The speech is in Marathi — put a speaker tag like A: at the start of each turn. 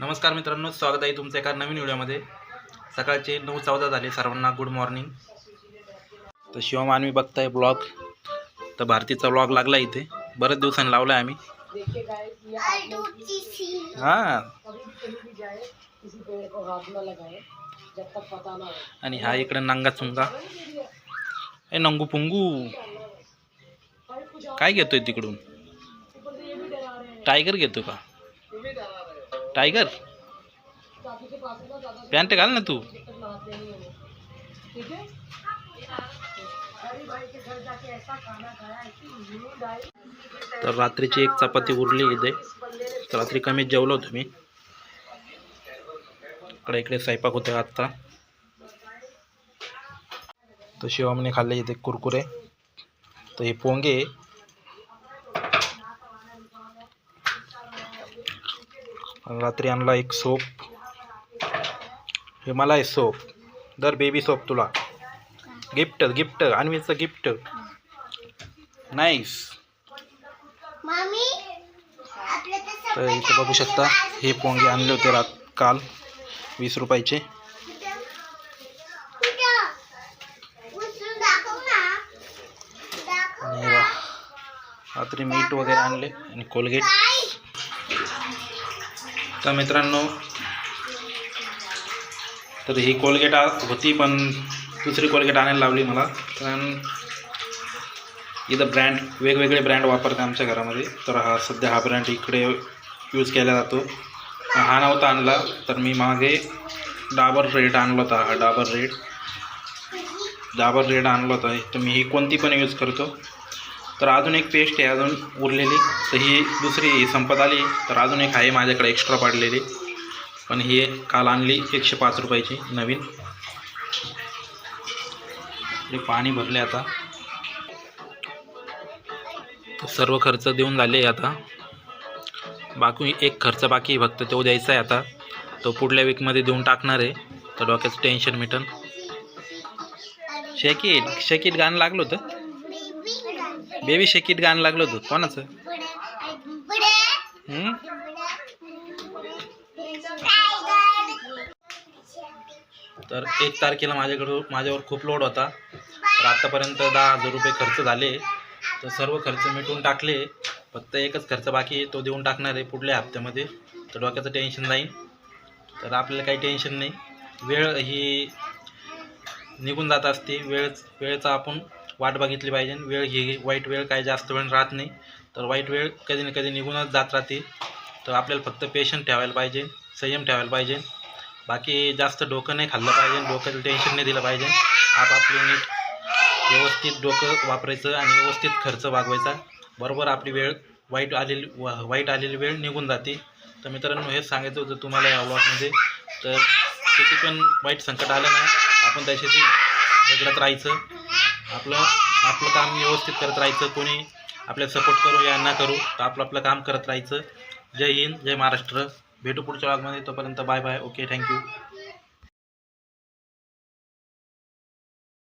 A: नमस्कार मित्रांनो स्वागत आहे तुमचं एका नवीन व्हिडिओमध्ये. सकाळचे नऊ चौदा झाले सर्वांना गुड मॉर्निंग तर शिवम आम्ही बघताय ब्लॉग तर भारतीचा ब्लॉग लागला इथे. बरेच दिवसांनी लावला आहे आम्ही. हां. आणि हा इकडे नंगा चुंगा ए नंगू पुंगू. काय घेतोय तिकडून? टायगर घेतो का? टायगर पॅन्ट घाल ना तू। तर रात्रीची एक चपाती उरली इथे. तर रात्री कमीच जेवलो मी. इकडे इकडे स्वयंपाक होते आत्ता तर शिवमने खाल्ले इथे कुरकुरे. तर हे पोंगे रात्री आणला एक सोप. हे मला आहे सोप. दर बेबी सोप तुला. गिफ्ट गिफ्ट अन्वीचं गिफ्ट. नाईस. तर इथे बघू शकता हे पोंगे आणले होते रात काल वीस रुपयाचे. रात्री मीठ वगैरे आणले आणि कोलगेट तर मित्रांनो तर ही कोलगेट होती पण दुसरी कोलगेट आणायला लावली मला. कारण इथं ब्रँड वेगवेगळे ब्रँड वापरते आमच्या घरामध्ये. तर हा सध्या हा ब्रँड इकडे यूज केला जातो. हा नव्हता आणला तर मी मागे डाबर रेड आणला होता हा डाबर रेड डाबर रेड आणला होता तर मी ही कोणती पण यूज करतो. तर अजून एक पेस्ट आहे अजून उरलेली. तर ही दुसरी ही संपत आली. तर अजून एक आहे माझ्याकडे एक्स्ट्रा पाडलेली. पण ही काल आणली एकशे पाच रुपयाची नवीन. हे पाणी भरले आता. सर्व खर्च देऊन झाले आता. बाकी एक खर्च बाकी फक्त तो द्यायचा आहे आता. तो पुढल्या वीकमध्ये देऊन टाकणार आहे. तर डोक्याचं टेन्शन मिटन. शेकीट शेकीट गाणं लागलं होतं. बेबी शेकीट गाणं लागलं होतं. कोणाचं? तर एक तारखेला माझ्याकडं माझ्यावर खूप लोड होता. तर आत्तापर्यंत दहा हजार रुपये खर्च झाले. तर सर्व खर्च मिटून टाकले. फक्त एकच खर्च बाकी तो देऊन टाकणार आहे पुढल्या हप्त्यामध्ये. तर डोक्याचं टेन्शन जाईल तर आपल्याला काही टेन्शन नाही. वेळ ही निघून जात असते. वेळ वेळेचा आपण वाट बघितली पाहिजे. वेळ ही वाईट वेळ काही जास्त वेळ राहत नाही. तर वाईट वेळ कधी ना कधी निघूनच जात राहते. तर आपल्याला फक्त पेशंट ठेवायला पाहिजे संयम ठेवायला पाहिजे. बाकी जास्त डोकं नाही खाल्लं पाहिजे डोक्याचं टेन्शन नाही दिलं पाहिजे. आपापले नीट व्यवस्थित डोकं वापरायचं आणि व्यवस्थित खर्च वागवायचा. बरोबर आपली वेळ वाईट आलेली वाईट आलेली वेळ निघून जाते. तर मित्रांनो हेच सांगायचं होतं तुम्हाला या व्लॉगमध्ये तर किती पण वाईट संकट आलं ना आपण त्याच्याशी झगडत राहायचं. आपलं आपलं काम व्यवस्थित करत राहायचं कोणी आपल्याला सपोर्ट करू या ना करू तर आपलं आपलं काम करत राहायचं. जय हिंद जय महाराष्ट्र. भेटू पुढच्या भागमध्ये तोपर्यंत बाय बाय ओके थँक्यू